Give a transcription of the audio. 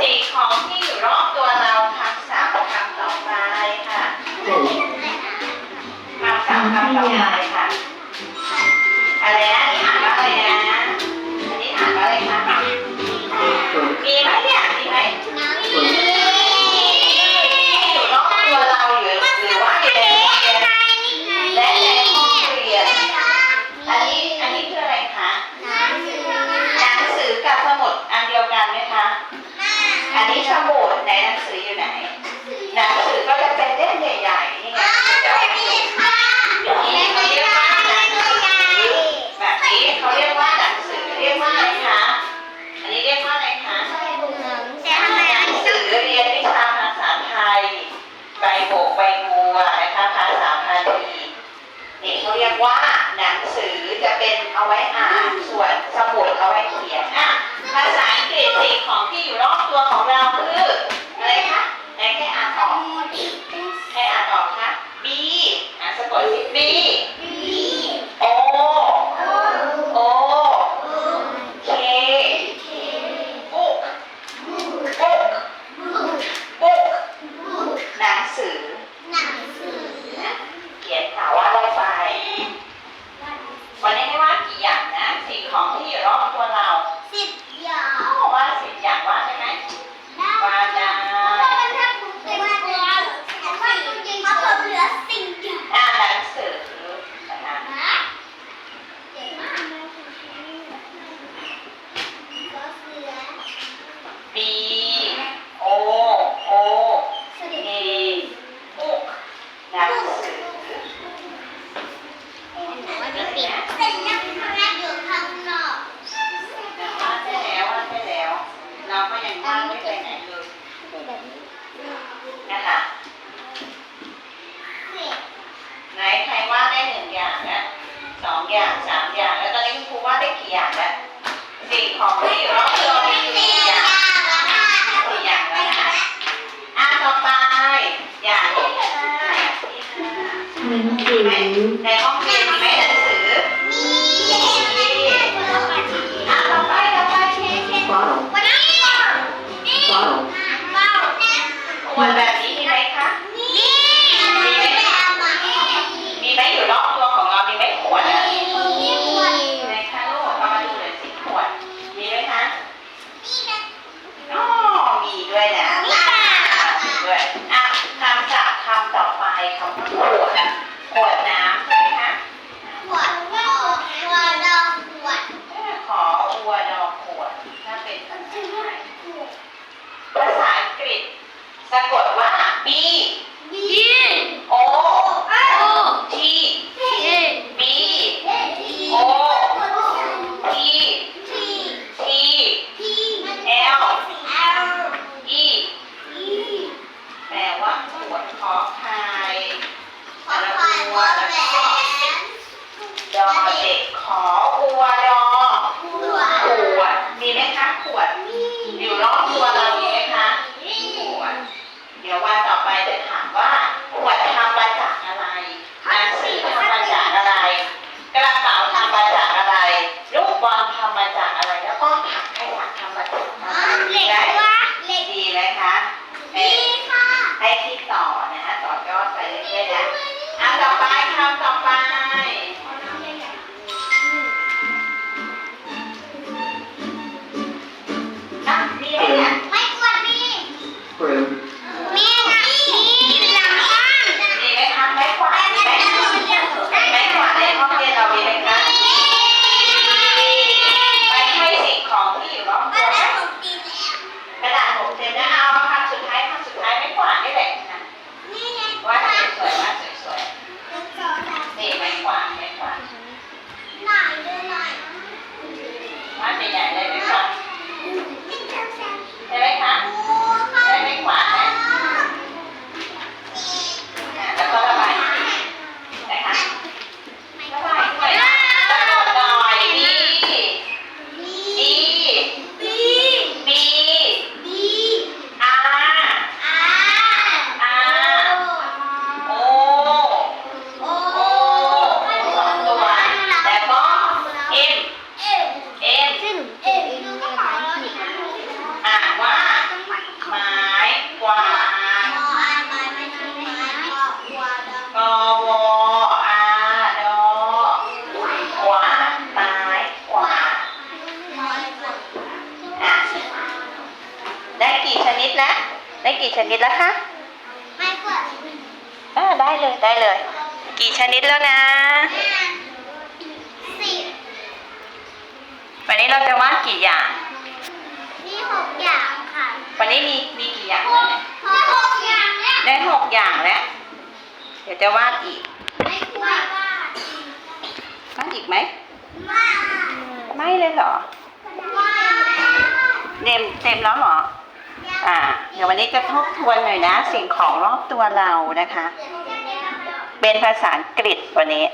สิ่งของที่อยู่รอบตัวเราคำสามคำต่อไปค่ะคำสามคำต่อไปาโบดในหนังสืออยู่ไหน หนังสือก็จะเป็นเล่มใหญ่ๆนี่ไงจะเอาไปน้เขาเรียกว่าหนังสือแบบนี้เขาเรียกว่าหนังสือเรียกว่าอะไรคะ อันนี้เรียกว่าอะไรคะหนังสือเรียนวิชาภาษาไทย ใบโบกใบบัวนะคะภาษาพาลีนี่เขาเรียกว่า me. เราก็ยังไม่ไปไหนเลยนั่นแหละ ภาษาอังกฤษสะกดว่า B O T B O T T L E แปลว่าปวดคอใครแต่หัวคะ แต่ถามว่า ได้กี่ชนิดแล้วคะไม่กดอ่าได้เลยได้เลย กี่ชนิดแล้วนะสิบวันนี้เราจะวาดกี่อย่าง มีหกอย่างค่ะวันนี้มีมีกี่อย่างหแล้วกเนี่ยหกอย่างแล้วได้หกอย่างแล้ว เดี๋ยวจะวาดอีกไม่กลัวว่าวาดอีกไหมว่าไม่เลยเหรอว่าเต็มเต็มแล้วเหรอ อ่า เดี๋ยววันนี้จะทบทวนหน่อยนะ สิ่งของรอบตัวเรานะคะ เป็นภาษาอังกฤษวันนี้